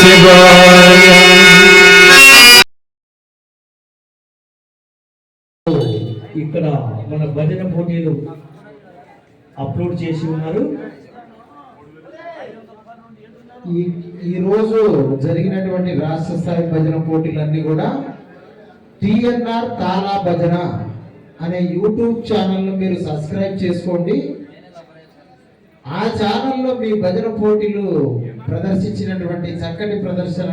శివాయ ఇక్కడ మన భజన పోటీలు అప్లోడ్ చేసి ఉన్నారు. ఈ ఈరోజు రోజు జరిగినటువంటి రాష్ట్ర స్థాయి భజన పోటీలన్నీ కూడా టిఎన్ఆర్ తాలా భజన అనే యూట్యూబ్ ఛానల్ను మీరు సబ్స్క్రైబ్ చేసుకోండి. ఆ ఛానల్లో మీ భజన పోటీలు ప్రదర్శించినటువంటి చక్కటి ప్రదర్శన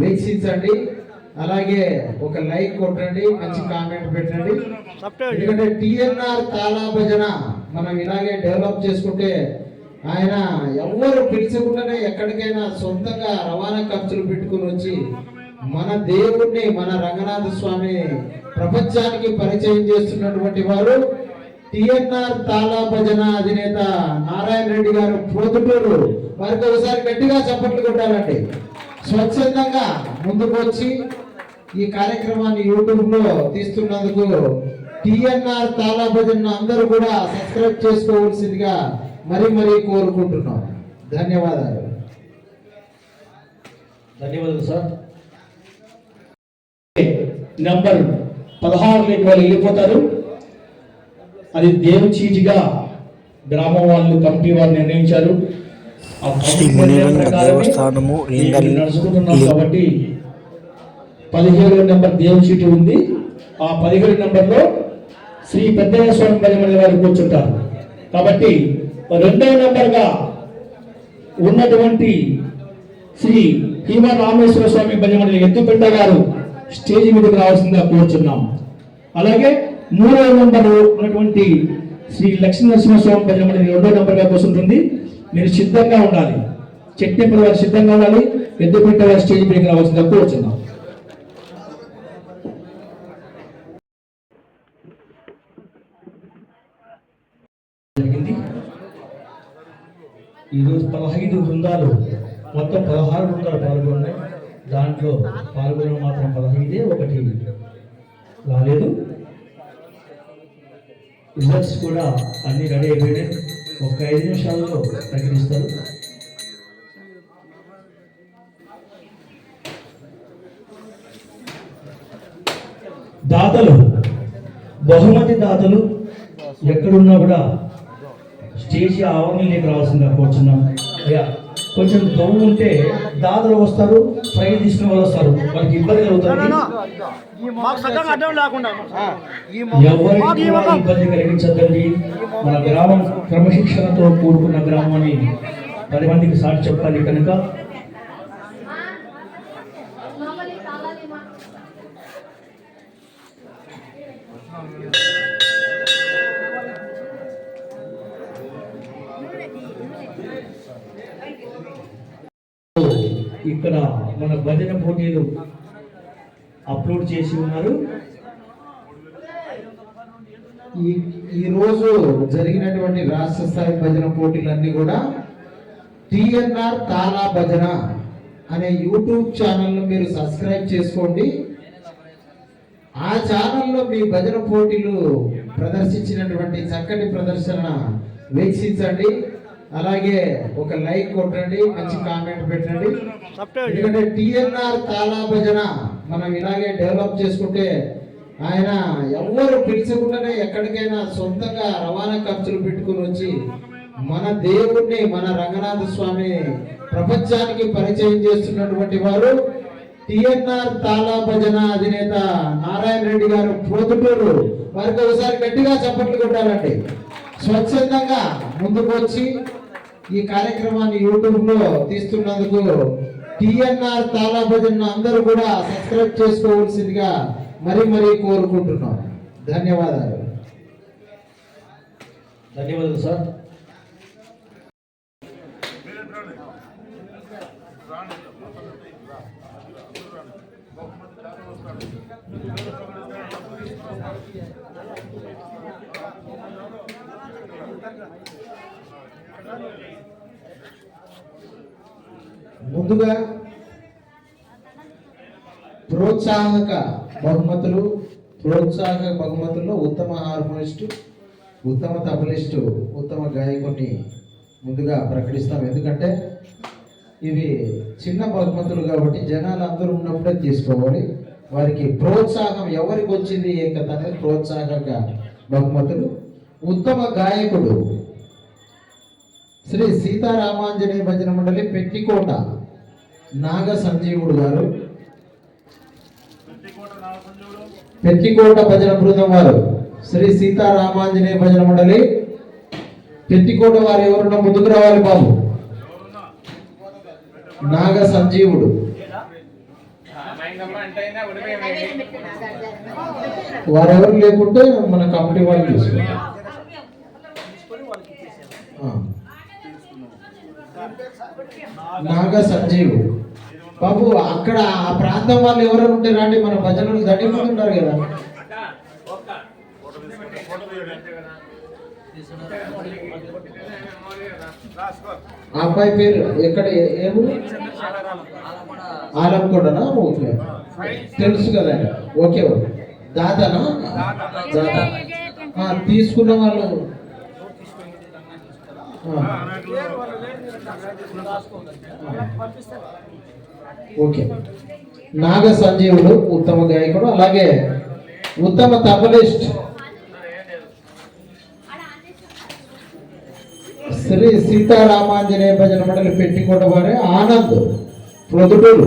వీక్షించండి. అలాగే ఒక లైక్ కొట్టండి మంచి కామెంట్ పెట్టండి. ఎందుకంటే టిఎన్ఆర్ తాలా భజన మనం ఇలాగే డెవలప్ చేసుకుంటే ఆయన ఎవరు పిలిచకుండానే ఎక్కడికైనా సొంతంగా రవాణా ఖర్చులు పెట్టుకుని వచ్చి మన దేవుణ్ణి మన రంగనాథ స్వామి ప్రపంచానికి పరిచయం చేస్తున్నటువంటి వారు టిఎన్ఆర్ తాలా భజన అధినేత నారాయణ రెడ్డి గారు ప్రొద్దుటూరు వారికి ఒకసారి గట్టిగా చప్పట్లు కొట్టాలండి. స్వచ్ఛందంగా ముందుకు వచ్చి ఈ కార్యక్రమాన్ని యూట్యూబ్లో తీస్తున్నందుకు టిఎన్ఆర్ తాలా అందరూ కూడా సబ్స్క్రైబ్ చేసుకోవాల్సిందిగా మరీ మరీ కోరుకుంటున్నాం. ధన్యవాదాలు. ధన్యవాదాలు సార్. నంబర్ పదహారులోకి వాళ్ళు వెళ్ళిపోతారు. అది దేవుచీజిగా గ్రామం వాళ్ళు కమిటీ వారు నిర్ణయించారు. శ్రీ మునిరంగ దేవస్థానము కాబట్టి పదిహేడు నెంబర్ దేవుచీటి ఉంది. ఆ పదిహేడు నెంబర్లో శ్రీ పెద్దయ్య స్వామి పదిమంది వారు కూర్చుంటారు. కాబట్టి రెండవ నెంబర్గా ఉన్నటువంటి శ్రీ హీమ రామేశ్వర స్వామి భజమని ఎత్తుపెట్ట గారు స్టేజ్ మీదకి రావాల్సిందిగా కోరుచున్నాం. అలాగే మూడవ నెంబర్ ఉన్నటువంటి శ్రీ లక్ష్మీ నరసింహస్వామి భజమని రెండో నెంబర్గా కూర్చుంటుంది. మీరు సిద్ధంగా ఉండాలి. చెట్టెప్పటి వారు సిద్ధంగా ఉండాలి? పెద్ద వారు స్టేజ్ బ్రేక్ రావాల్సిందిగా కోరుచున్నాం జరిగింది. ఈరోజు పదహైదు బృందాలు మొత్తం పదహారు బృందాలు పాల్గొన్నాయి. దాంట్లో పాల్గొనడం మాత్రం పదహైదే ఒకటి రాలేదు. రిజల్ట్స్ కూడా అన్ని రెడీ అయిపోయినాయి. ఒక ఐదు నిమిషాల్లో ప్రకటిస్తారు. దాతలు బహుమతి దాతలు ఎక్కడున్నా కూడా స్టేజ్ ఆవరణలోకి రావాల్సిందిగా కోరుచున్నాం. అయ్యా కొంచెం దమ్ము ఉంటే దాతలు వస్తారు ప్రైజ్ తీసుకునే వాళ్ళు వస్తారు. వాళ్ళకి ఇబ్బంది కలుగుతుంది. ఎవరికి ఇబ్బంది కలిగించద్దండి. మన గ్రామం క్రమశిక్షణతో కూడుకున్న గ్రామం అని పది మందికి సాటి చెప్పాలి కనుక ఇక్కడ మన భజన పోటీలు అప్లోడ్ చేసి ఉన్నారు. ఈ ఈరోజు రోజు జరిగినటువంటి రాష్ట్ర స్థాయి భజన పోటీలన్నీ కూడా టిఎన్ఆర్ తాలా భజన అనే యూట్యూబ్ ఛానల్ను మీరు సబ్స్క్రైబ్ చేసుకోండి. ఆ ఛానల్లో మీ భజన పోటీలు ప్రదర్శించినటువంటి చక్కటి ప్రదర్శన వీక్షించండి. అలాగే ఒక లైక్ కొట్టండి మంచి కామెంట్ పెట్టండి. ఎందుకంటే టిఎన్ఆర్ తాలా భజన మనం ఇలాగే డెవలప్ చేసుకుంటే ఆయన ఎవరు పిలిచకుండానే ఎక్కడికైనా సొంతంగా రవాణా ఖర్చులు పెట్టుకుని వచ్చి మన దేవుణ్ణి మన రంగనాథ స్వామి ప్రపంచానికి పరిచయం చేస్తున్నటువంటి వారు టిఎన్ఆర్ తాలా భజన అధినేత నారాయణ రెడ్డి గారు ప్రొద్దుటూరు వారికి ఒకసారి గట్టిగా చప్పట్లు కొట్టాలండి. స్వచ్ఛందంగా ముందుకు వచ్చి ఈ కార్యక్రమాన్ని యూట్యూబ్లో తీస్తున్నందుకు టిఎన్ఆర్ తాళాభజన్ అందరూ కూడా సబ్స్క్రైబ్ చేసుకోవాల్సిందిగా మరీ మరీ కోరుకుంటున్నాం. ధన్యవాదాలు. ధన్యవాదాలు సార్. ముందుగా ప్రోత్సాహక బహుమతులు ప్రోత్సాహక బహుమతుల్లో ఉత్తమ హార్మోనిస్టు ఉత్తమ తబలిస్టు ఉత్తమ గాయకుడిని ముందుగా ప్రకటిస్తాం. ఎందుకంటే ఇవి చిన్న బహుమతులు కాబట్టి జనాలు అందరూ ఉన్నప్పుడే తీసుకోవాలి. వారికి ప్రోత్సాహం ఎవరికి వచ్చింది? ఏ కథ అనేది ప్రోత్సాహక బహుమతులు. ఉత్తమ గాయకుడు శ్రీ సీతారామాంజనేయ భజన మండలి పెట్టికోట నాగ సంజీవుడు గారు. పెట్టికోట భజన బృందం వారు. శ్రీ సీతారామాంజనేయ భజన మండలి పెట్టికోట వారు ఎవరున్నా ముందుకు రావాలి బాబు. నాగ సంజీవుడు. వారెవరు లేకుంటే మన కమిటీ వాళ్ళు తీసుకుంటాం నాగ సంజీవు బాబు అక్కడ ఆ ప్రాంతం వాళ్ళు ఎవరైనా ఉంటే రండి మన భజనలు దండిపోతుంటారు ఉంటారు కదా. ఆ అబ్బాయి పేరు ఎక్కడ ఏ- ఏ ఊరు? ఆలంకొండనా? ఓకే. తెలుసు కదా. ఓకే దాదానా? తీసుకున్న వాళ్ళు. ఓకే. నాగ సంజీవుడు ఉత్తమ గాయకుడు అలాగే ఉత్తమ తబలిస్ట్ శ్రీ సీతారామాంజనేయ భజన మండలి పెట్టికోట వారే ఆనంద్ ప్రొద్దుటూరు.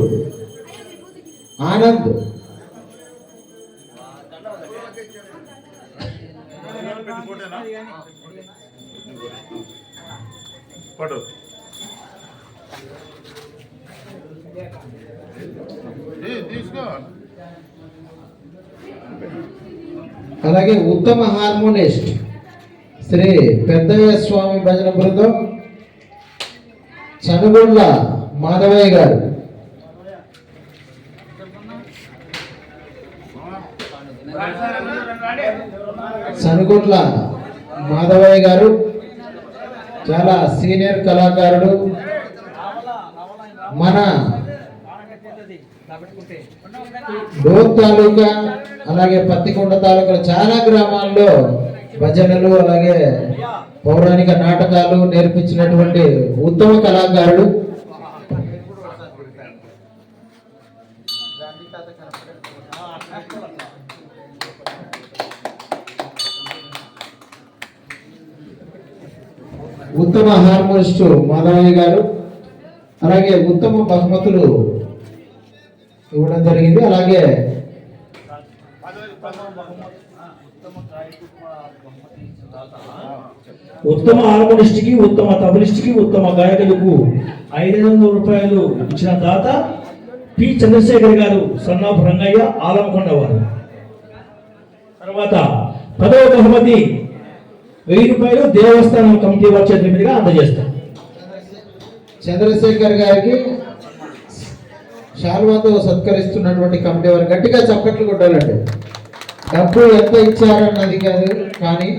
ఆనంద్. పడు. తీసుకో. అలాగే ఉత్తమ హార్మోనిస్ట్ శ్రీ పెద్దయ్య స్వామి భజన బృందం చనుగొండ్ల మాధవయ్య గారు. చనుగొండ్ల మాధవయ్య గారు. చాలా సీనియర్ కళాకారుడు. మన డోర్ తాలూకా అలాగే పత్తికొండ తాలూకా చాలా గ్రామాల్లో భజనలు అలాగే పౌరాణిక నాటకాలు నేర్పించినటువంటి ఉత్తమ కళాకారుడు. ఉత్తమ హార్మోనిస్ట్ మాధవయ్య గారు అలాగే ఉత్తమ బహుమతులు ఇవ్వడం జరిగింది. అలాగే ఉత్తమ హార్మోనిస్ట్కి ఉత్తమ తబలిస్ట్కి ఉత్తమ గాయకులకు ఐదు వందల రూపాయలు ఇచ్చిన దాత పి చంద్రశేఖర్ గారు సన్నాపు రంగయ్య ఆలంకొండ వారు తర్వాత పదవ బహుమతి వెయ్యి రూపాయలు దేవస్థానం కమిటీ వారి చేతుల మీదుగా అందజేస్తారు. చంద్రశేఖర్ గారికి శాల్వాతో సత్కరిస్తున్నటువంటి కమిటీ వారు గట్టిగా చప్పట్లు కొట్టాలండి. డబ్బు ఎంత ఇచ్చారన్నది కాదు కానీ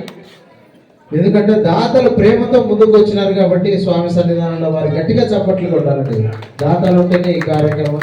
ఎందుకంటే దాతలు ప్రేమతో ముందుకు వచ్చినారు కాబట్టి స్వామి సన్నిధానంలో వారు గట్టిగా చప్పట్లు కొట్టాలండి. దాతలు ఉంటేనే ఈ కార్యక్రమం.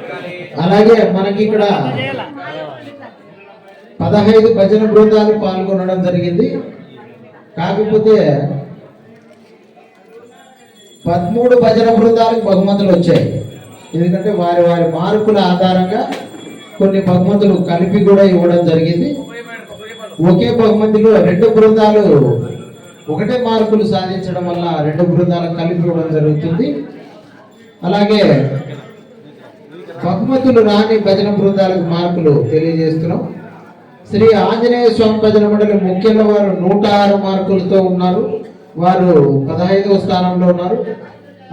అలాగే మనకి ఇక్కడ పదహైదు భజన బృందాలు పాల్గొనడం జరిగింది. కాకపోతే పదమూడు భజన బృందాలకు బహుమతులు వచ్చాయి. ఎందుకంటే వారి వారి మార్కుల ఆధారంగా కొన్ని బహుమతులు కలిపి కూడా ఇవ్వడం జరిగింది. ఒకే బహుమతిలో రెండు బృందాలు ఒకటే మార్కులు సాధించడం వల్ల రెండు బృందాలు కలిపి ఇవ్వడం జరుగుతుంది. అలాగే బహుమతులు రాని భజన బృందాలకు మార్కులు తెలియజేస్తున్నాం. శ్రీ ఆంజనేయ స్వామి భజన మండలి ముఖ్యంగా వారు నూట ఆరు మార్కులతో ఉన్నారు. వారు పదహైదవ స్థానంలో ఉన్నారు.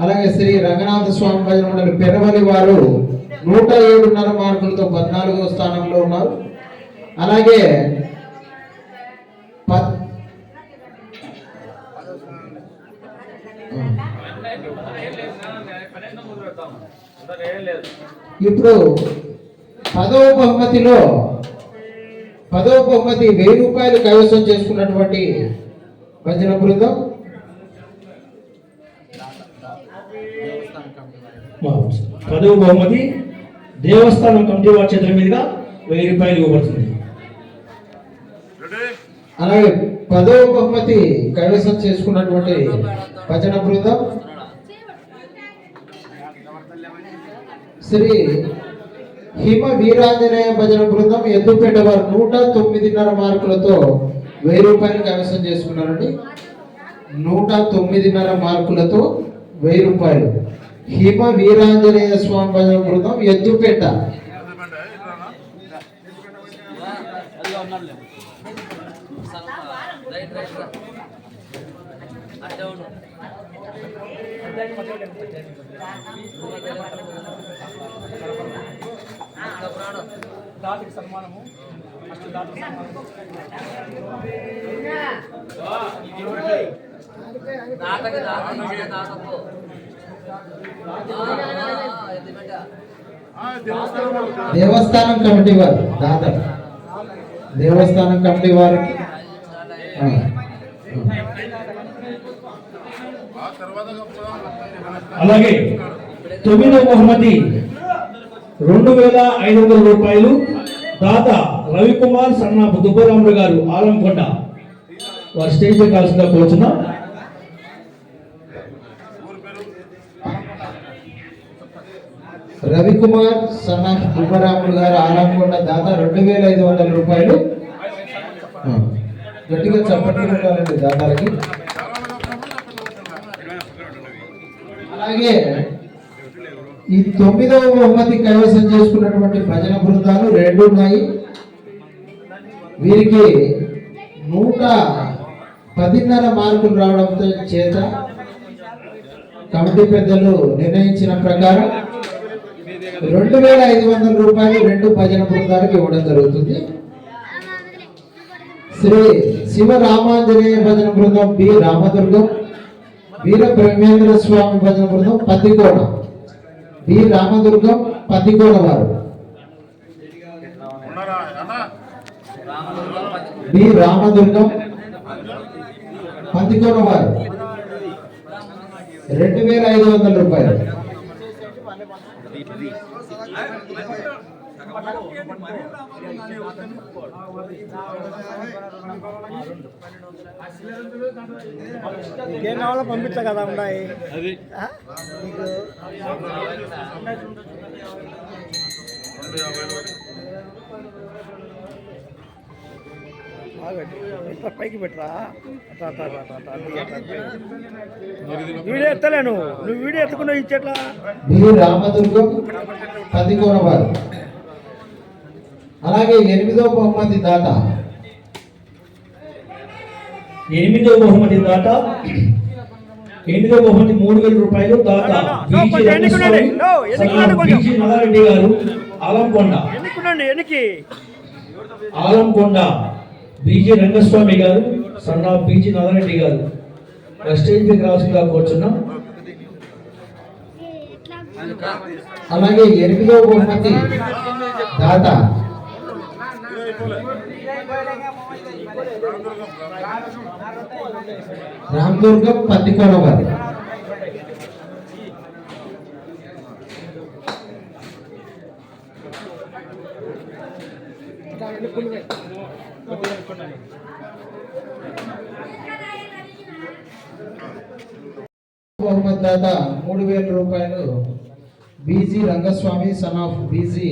అలాగే శ్రీ రంగనాథ స్వామి భజన మండలి పెరవలి వారు నూట ఏడున్నర మార్కులతో పద్నాలుగవ స్థానంలో ఉన్నారు. అలాగే ఇప్పుడు పదవ బహుమతిలో పదవ బహుమతి వెయ్యి రూపాయలు కైవసం చేసుకున్నటువంటి భజన బృందం? పదవి బహుమతి దేవస్థానం కమిటీ వారి చేతుల మీదుగా వెయ్యి రూపాయలు ఇవ్వబడుతుంది. అలాగే పదవ బహుమతి కైవసం చేసుకున్నటువంటి భజన బృందం? శ్రీ హిమ వీరాంజనేయ భజన బృందం ఎద్దుపేట వారు నూట తొమ్మిదిన్నర మార్కులతో వెయ్యి రూపాయలు కైవసం చేసుకున్నారండి. నూట తొమ్మిదిన్నర మార్కులతో వెయ్యి రూపాయలు. హిమ వీరాంజనేయ స్వామి భజన బృందం ఎద్దుపేట. ఎందుకంటే దాతకి సన్మానము. ఫస్ట్ దాతకి. దేవస్థానం. కమిటీ వారు దాత. దేవస్థానం కమిటీ వారికి ఆ, ఆ తర్వాత పోదాం. అలాగే తొమ్మిదవ బహుమతి రెండు వేల ఐదు వందల రూపాయలు దాత రవికుమార్ సన్న దుబ్బరాములు గారు ఆలంకొండ. వారు స్టేజ్ కాల్సిందా రవికుమార్ సన్న దుబ్బరాములు గారు ఆలంకొండ దాత రెండు వేల ఐదు వందల రూపాయలు. గట్టిగా చప్పట్లు కొట్టాలండి దాతాలకి. అలాగే ఈ తొమ్మిదవ బహుమతి కైవసం చేసుకున్నటువంటి భజన బృందాలు రెండు ఉన్నాయి. వీరికి నూట పదిన్నర మార్కులు రావడంతో చేత కమిటీ పెద్దలు నిర్ణయించిన ప్రకారం రెండు వేల ఐదు వందల రూపాయలు రెండు భజన బృందాలకు ఇవ్వడం జరుగుతుంది. శ్రీ శివ రామాంజనేయ భజన బృందం బి రామదుర్గం. వీర బ్రహ్మేంద్ర స్వామి భజన బృందం పత్తికోట. బి రామదుర్గం పత్తికోట వారు. ఉన్నారా బి రామదుర్గం పత్తికోట వారు. రెండు వేల ఐదు వందల రూపాయలు. ఏం కావాలో పంపించా కదా ఉన్నాయి. ఇంత పైకి పెట్టరా. అది. వీడియో ఎత్తలే నువ్వు. నువ్వు వీడియో ఎత్తుకున్నా ఇచ్చేట్లా బి రామదుర్గం పత్తికోట వారు అలాగే ఎనిమిదో బహుమతి దాత. ఎనిమిదవ బహుమతి దాత. ఎనిమిదవ బహుమతి మూడు వేల రూపాయలు దాత. no, బీజీ నల్లారెడ్డి గారు ఆలంకొండ. ఆలంకొండ. బీజీ రంగస్వామి గారు సన్నా బీజీ నల్లారెడ్డి గారు. పైకి రావాల్సిందిగా కోరుచున్నాం. అలాగే ఎనిమిదో బహుమతి దాత. రామదుర్గం పత్తికోట వారు బహుమతి దాత మూడు వేల రూపాయలు BG Rangaswamy son of BG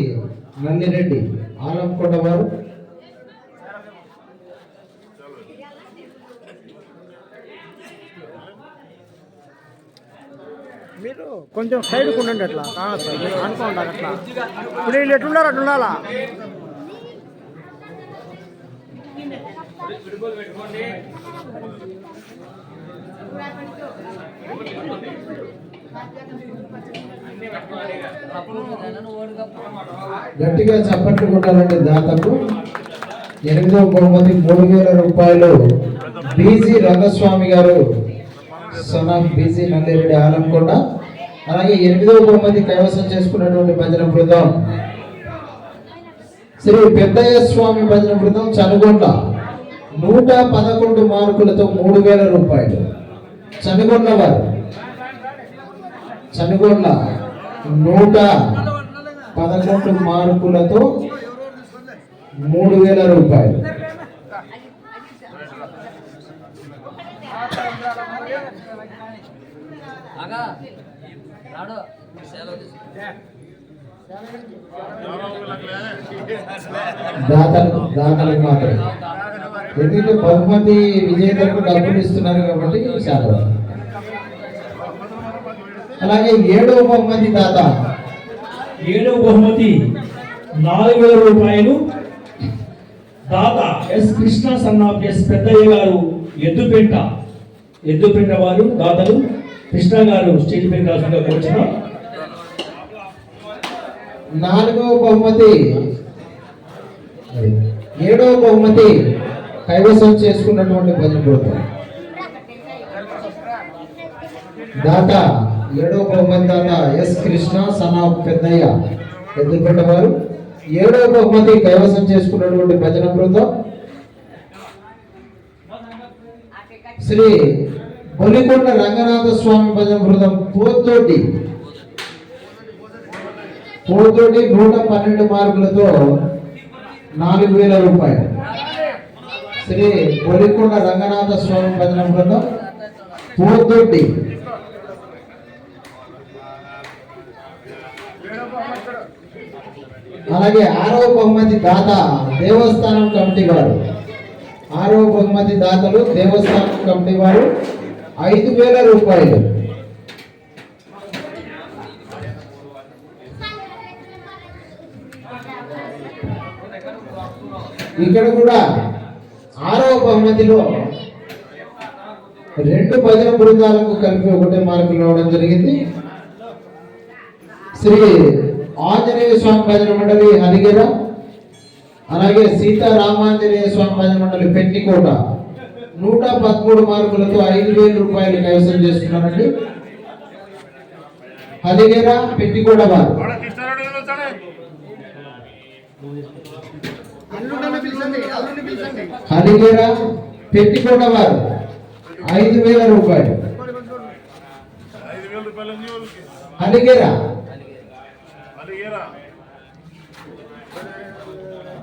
Nallireddy Alamkonda వారు మీరు కొంచెం సైడ్కి ఉండండి అట్లా. అనుకోండి అట్లా. ఇప్పుడు వీళ్ళు ఎట్లున్నారు అట్లా ఉండాలా? గట్టిగా చప్పట్లు కొట్టాలంటే దాతకు ఎనిమిదవ బహుమతి మూడు వేల రూపాయలు. BG Rangaswamy garu son of BG Nallireddy Alamkonda అలాగే ఎనిమిదవ బహుమతి కైవసం చేసుకున్నటువంటి భజన బృందం. శ్రీ పెద్దయ్య స్వామి భజన బృందం చనుగొండ. నూట పదకొండు మార్కులతో మూడు వేల రూపాయలు. చనుగొండ వారు. చనుగొండ. నూట పదకొండు మార్కులతో మూడు వేల రూపాయలు. రాడు. దాతలకు మాత్రం ఎందుకంటే బహుమతి విజేతలకు డబ్బులు ఇస్తున్నారు కాబట్టి చాలా అలాగే ఏడవ బహుమతి దాత. ఏడవ బహుమతి నాలుగు వేల రూపాయలు. దాత ఎస్ కృష్ణ సన్నాఫ్ ఎస్ పెద్దయ్య గారు ఎద్దుపెంట. ఎద్దుపెంట వారు దాతలు. కృష్ణ గారు స్టేజ్ పై కాకుండా కూర్చున్నాం. నాలుగవ బహుమతి ఏడవ బహుమతి కైవసం చేసుకున్నటువంటి భజన బృందం దాత ఏడవ బహుమతి దాత ఎస్ కృష్ణ సనా పెద్దయ్య ఎద్దుపెట్ట వారు. ఏడవ బహుమతి కైవసం చేసుకున్నటువంటి భజన బృందం. శ్రీ బొలికొండ రంగనాథ స్వామి భజన బృందం పోతోటి. పోతోటి నూట పన్నెండు మార్కులతో నాలుగు వేల రూపాయలు. శ్రీ బొలికొండ రంగనాథ స్వామి భజన బృందం పోతోటి. అలాగే ఆరో బహుమతి దాత దేవస్థానం కమిటీ వారు ఆరో బహుమతి దాతలు దేవస్థానం కమిటీ వారు. ఐదు వేల రూపాయలు. ఇక్కడ కూడా ఆరవ బహుమతిలో రెండు భజన బృందాలకు కలిపి ఒకటే మార్కులు రావడం జరిగింది. శ్రీ ఆంజనేయ స్వామి భజన మండలి హరిగేర అలాగే సీతారామాంజనేయ స్వామి భజన మండలి పెట్టికోట నూట పదమూడు మార్కులతో ఐదు వేల రూపాయలు కైవసం చేసుకున్నారండి. హరిగిర పెట్టికోట వారు. వాడ కృష్ణారెడ్డి గారు వచ్చాడే హరిగిర పెట్టికోట వారు. ఐదు వేల రూపాయలు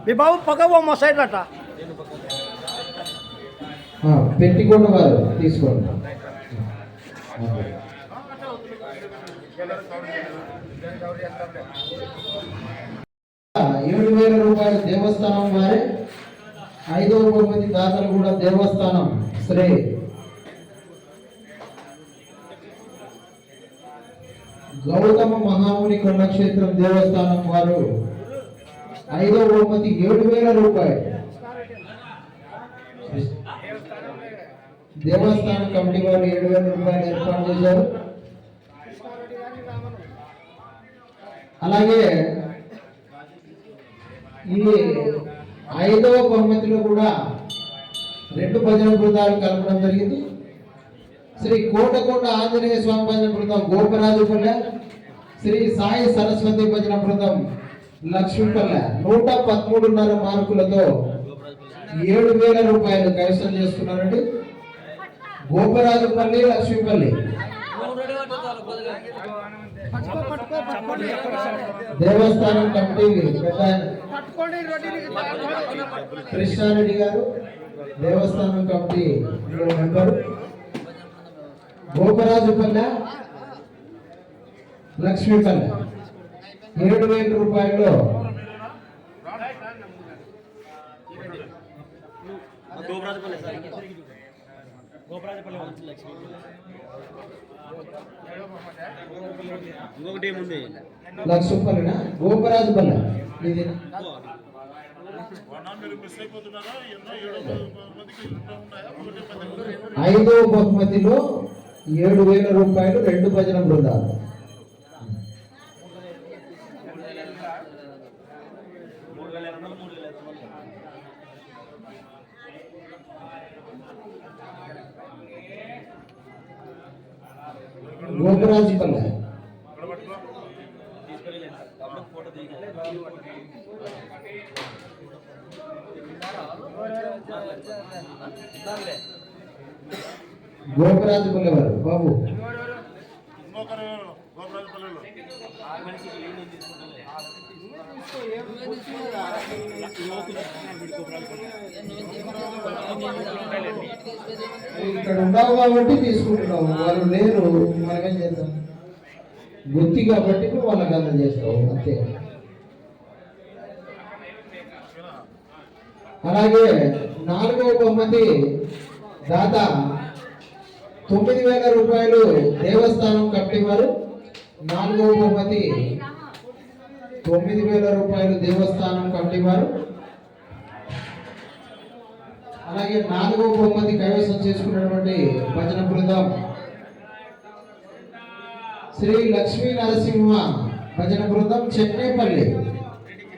మీ బాబు పక్క మా సైడ్ అట్ట పెట్టికొండ వారు తీసుకోండి. ఏడు వేల రూపాయలు దేవస్థానం వారే ఐదవ బహుమతి దాతలు కూడా దేవస్థానం శ్రీ. గౌతమ మహాముని కొండక్షేత్రం దేవస్థానం వారు ఐదవ బహుమతి ఏడు వేల రూపాయలు. దేవస్థానం కమిటీ వారు ఏడు వేల రూపాయలు ఏర్పాటు చేశారు. అలాగే ఈ ఐదవ బహుమతిలో కూడా రెండు భజన బృందాలు కలపడం జరిగింది. శ్రీ కోటకోట ఆంజనేయ స్వామి భజన బృందం గోపరాజుపల్లె శ్రీ సాయి సరస్వతి భజన బృందం లక్ష్మీపల్లె. నూట పదమూడున్నర మార్కులతో ఏడు వేల రూపాయలు కైవసం చేసుకున్నారండి గోపరాజుపల్లి లక్ష్మీపల్లి. దేవస్థానం కమిటీ కృష్ణారెడ్డి గారు దేవస్థానం కమిటీ మెంబరు. గోపరాజుపల్లె లక్ష్మీపల్లె. ఏడు వేల రూపాయలు ఇంకొకటి ఏముంది? గోపరాజుపల్లె. ఇది ఐదో బహుమతిలో ఏడు వేల రూపాయలు రెండు భజన బృందాలు ओवरऑल जीतन गोपराज बोले बाबू ఇక్కడ ఉండవు కాబట్టి తీసుకుంటున్నావు. వాళ్ళు లేరు మనకేం చేద్దాం. గుర్తి కాబట్టి నువ్వు వాళ్ళకి అందజేస్తావు అంతే. అలాగే నాలుగవ బహుమతి దాత తొమ్మిది వేల రూపాయలు దేవస్థానం కమిటీ వారు నాలుగవ బహుమతి తొమ్మిది వేల రూపాయలు దేవస్థానం కమిటీ వారు అలాగే నాలుగో బహుమతి కైవసం చేసుకున్నటువంటి భజన బృందం. శ్రీ లక్ష్మీ నరసింహ భజన బృందం చెన్నైపల్లి.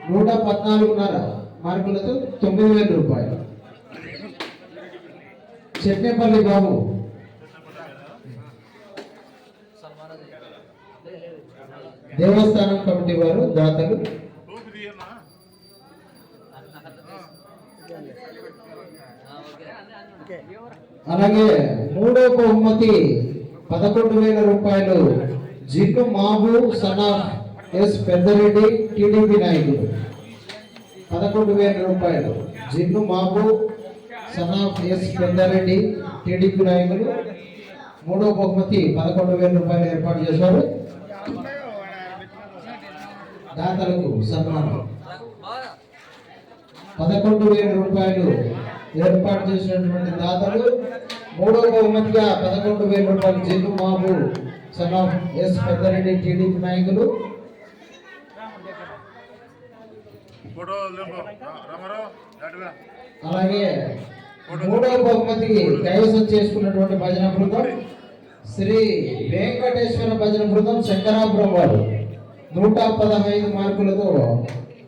నూట పద్నాలుగున్నర మార్కులతో తొమ్మిది వేల రూపాయలు. చెన్నైపల్లి బాబు. దేవస్థానం కమిటీ వారు దాతలు. అలాగే మూడో బహుమతి పదకొండు వేల రూపాయలు Jinnu Mabu son of S Peddareddy TDP నాయకుడు. పదకొండు వేల రూపాయలు Jinnu Mabu son of S Peddareddy TDP నాయకులు. మూడో బహుమతి పదకొండు వేల రూపాయలు ఏర్పాటు చేశారు. దాతలకు సన్మానం. పదకొండు వేల రూపాయలు ఏర్పాటు చేసినటువంటి దాతలు మూడవ బహుమతిగా పదకొండు వేల రూపాయలు Jillu Mabu son of S Peddareddy TDP నాయకులు. అలాగే మూడవ బహుమతికి కైవసం చేసుకున్నటువంటి భజన బృందం శ్రీ వెంకటేశ్వర భజన బృందం శంకరాపురం వారు. నూట పదహైదు మార్కులతో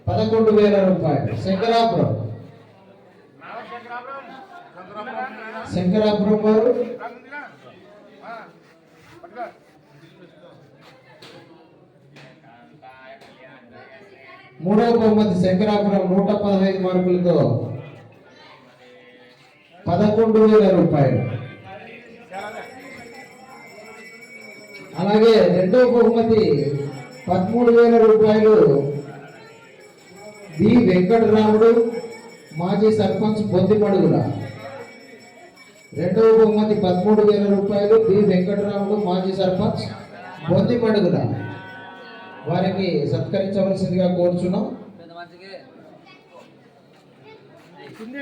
పదకొండు వేల రూపాయలు. శంకరాపురం శంకరాపురం వారు మూడవ బహుమతి శంకరాపురం నూట పదహైదు మార్కులతో పదకొండు వేల రూపాయలు. అలాగే రెండవ బహుమతి పదమూడు వేల రూపాయలు బి వెంకటరాముడు మాజీ సర్పంచ్ బొద్దిమడుగుల రెండవ బహుమతి పదమూడు వేల రూపాయలు బి వెంకటరాముడు మాజీ సర్పంచ్ బొద్దిమడుగుల వారికి సత్కరించవలసిందిగా కోరుచున్నాం కింద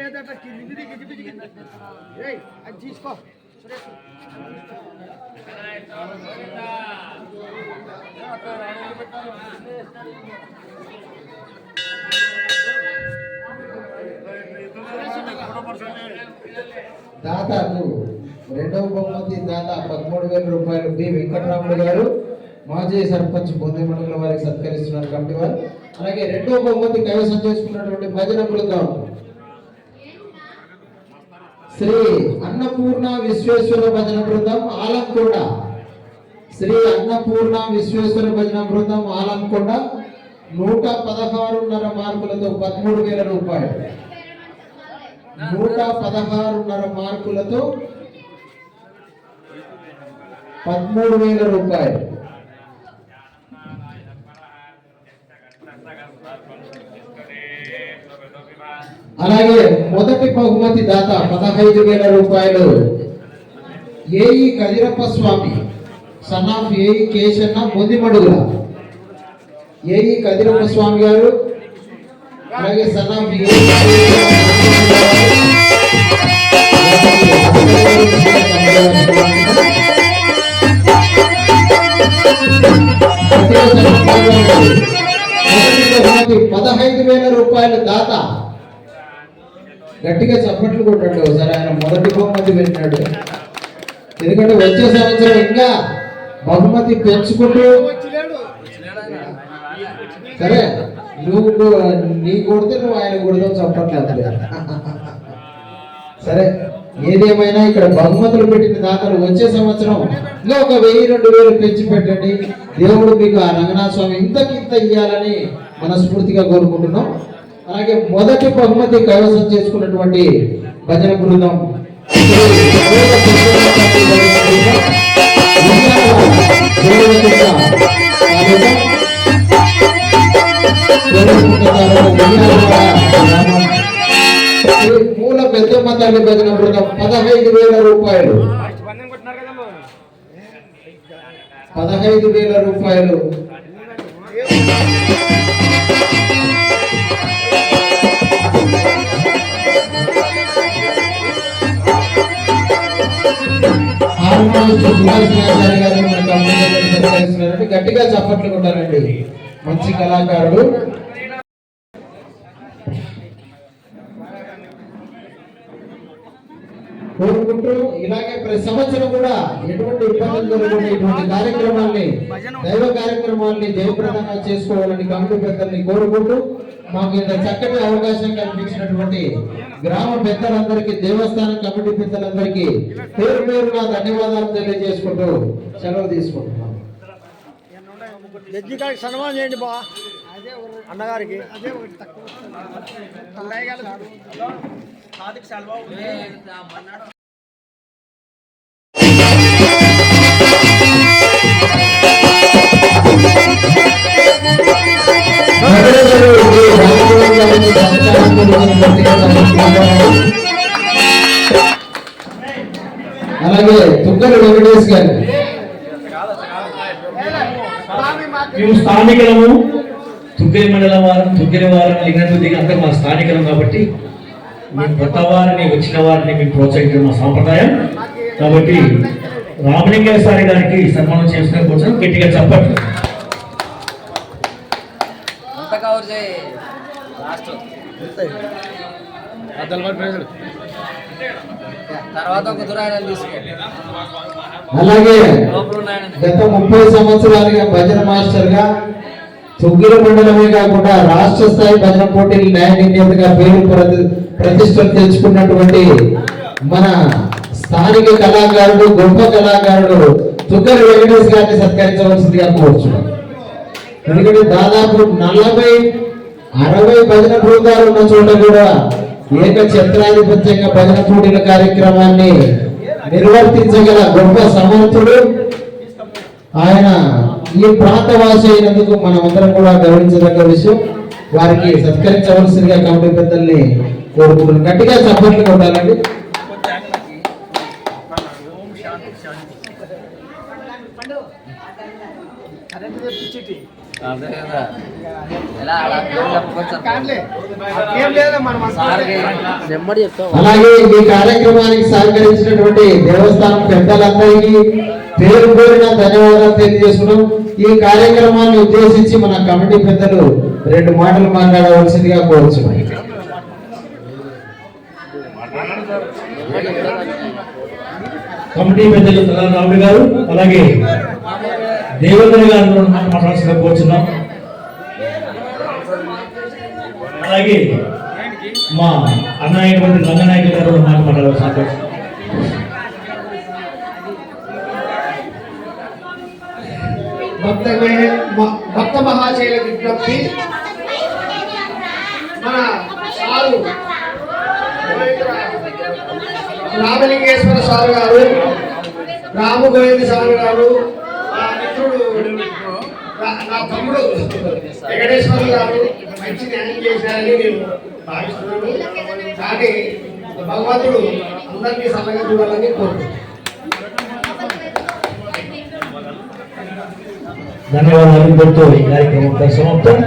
దాదాపు రెండవ బహుమతి దాత పదమూడు వేల రూపాయలు బి వెంకటరాముడు గారు మాజీ సర్పంచ్ బొందిమండల వారికి సత్కరిస్తున్నారు కమిటీ వారు. అలాగే రెండవ బహుమతి కైవసం చేసుకున్నటువంటి భజన బృందం. శ్రీ అన్నపూర్ణ విశ్వేశ్వర భజన బృందం ఆలంకొండ. శ్రీ అన్నపూర్ణ విశ్వేశ్వర భజన బృందం ఆలంకొండ నూట పదహారున్నర మార్కులతో పదమూడు వేల రూపాయలు. నూట పదహారున్నర మార్కులతో పదమూడు వేల రూపాయలు. అలాగే మొదటి బహుమతి దాత పదహైదు వేల రూపాయలు. AE Kadirappa Swamy son of AE Keshanna Mundimadugula AE Kadirappa Swamy garu అలాగే సన్ ఆఫ్ పదహైదు వేల రూపాయలు దాత గట్టిగా చప్పట్లు కొట్టాడు ఒకసారి. ఆయన మొదటి బహుమతి పెట్టినాడు ఎందుకంటే వచ్చే సంవత్సరం ఇంకా బహుమతి పెంచుకుంటూ సరే నువ్వు నీ కొడితే నువ్వు ఆయన కొడతావు చప్పట్లేదు సరే ఏదేమైనా ఇక్కడ బహుమతులు పెట్టిన దాతలు వచ్చే సంవత్సరం ఇంకా ఒక వెయ్యి రెండు వేలు పెంచి పెట్టండి. దేవుడు మీకు ఆ రంగనాథ స్వామి ఇంతకింత ఇయ్యాలని మనస్ఫూర్తిగా కోరుకుంటున్నాం. అలాగే మొదటి బహుమతి కైవసం చేసుకున్నటువంటి భజన బృందం. భజన మూల పెద్దమ్మ తల్లి భజన బృందం పదహైదు వేల రూపాయలు. పదహైదు వేల రూపాయలు. గట్టిగా చప్పట్లు కొట్టారండి మంచి కళాకారుడు. కోరుకుంటూ ఇలాగే ప్రతి సంవత్సరం కూడా ఎటువంటి ఇబ్బందులు జరగకుండా ఇటువంటి కార్యక్రమాల్ని దైవ కార్యక్రమాల్ని జయప్రదంగా చేసుకోవాలని కమిటీ పెద్దల్ని కోరుకుంటూ మాకు ఇంత చక్కటి అవకాశం కల్పించినటువంటి గ్రామ పెద్దలందరికీ దేవస్థానం కమిటీ పెద్దలందరికీ పేరు పేరుగా ధన్యవాదాలు తెలియజేసుకుంటూ సెలవు తీసుకుంటున్నాం. జడ్జి గారికి సన్మానం చేయండి బా. అన్నగారికి. అలాగే తుగ్గల వెంకటేష్ గారు. మేము స్థానికులము. తుగ్గరి మండలం వారం తుగ్గరి వారం లింగనబుద్ధి అంతా మా స్థానికులం కాబట్టి మేము కొత్త వారిని వచ్చిన వారిని మేము ప్రోత్సహించడం మా సాంప్రదాయం. కాబట్టి రామలింగేశ్వరి గారికి సన్మానం చేసుకునే కోసం గట్టిగా చెప్పట్లు తర్వాత ఒక దురాయన తీసుకో అలాగే గత ముప్పై సంవత్సరాలుగా భజన మాస్టర్గా తుగ్గిల మండలమే కాకుండా రాష్ట్ర స్థాయి భజన పోటీలు న్యాయ నిర్ణేతగా పేరు ప్రతి- ప్రతిష్టలు తెచ్చుకున్నటువంటి మన స్థానిక కళాకారుడు గొప్ప కళాకారుడు తుగ్గల వెంకటేష్ గారిని సత్కరించవలసిందిగా కోరుచున్నాం ఎందుకంటే దాదాపు నలభై అరవై భజన బృందాలు ఉన్న చోట కూడా ఏక ఛత్రాధిపత్యంగా భజన కూడిన కార్యక్రమాన్ని నిర్వర్తించగల గొప్ప సమర్థుడు. ఆయన ఈ ప్రాంతవాసి అయినందుకు మనమందరం కూడా గౌరవించదగ్గ విషయం. వారికి సత్కరించవలసిందిగా కమిటీ పెద్దల్ని కోరుకుంటున్నాం. గట్టిగా చప్పట్లు కొట్టాలండి అలాగే ఈ కార్యక్రమానికి సహకరించినటువంటి దేవస్థానం పెద్దలందరికీ పేరు పేరున ధన్యవాదాలు తెలియజేస్తున్నాం. ఈ కార్యక్రమాన్ని ఉద్దేశించి మన కమిటీ పెద్దలు రెండు మాటలు మాట్లాడవలసిందిగా కోరుచున్నాం. కమిటీ పెద్దలు రాముడు గారు అలాగే దేవేంద్ర గారు రెండు మాటలు అలాగే మా అన్న అయినటువంటి రంగనాయకులు గారు రెండు మాటలు మాట్లాడవలసిన భక్త మహాశైల విజ్ఞప్తి. మన సారు రామలింగేశ్వర సారు గారు రామగోవింద సారు గారు నా- తమ్ముడు వెంకటేశ్వర గారు మంచి న్యాయం చేశారని నేను భావిస్తున్నాను. కానీ భగవంతుడు అందరినీ సన్నగా చూడాలని కోరుతున్నాను ధన్యవాదాలు. ఇంతటితో ఈ కార్యక్రమం సమాప్తం.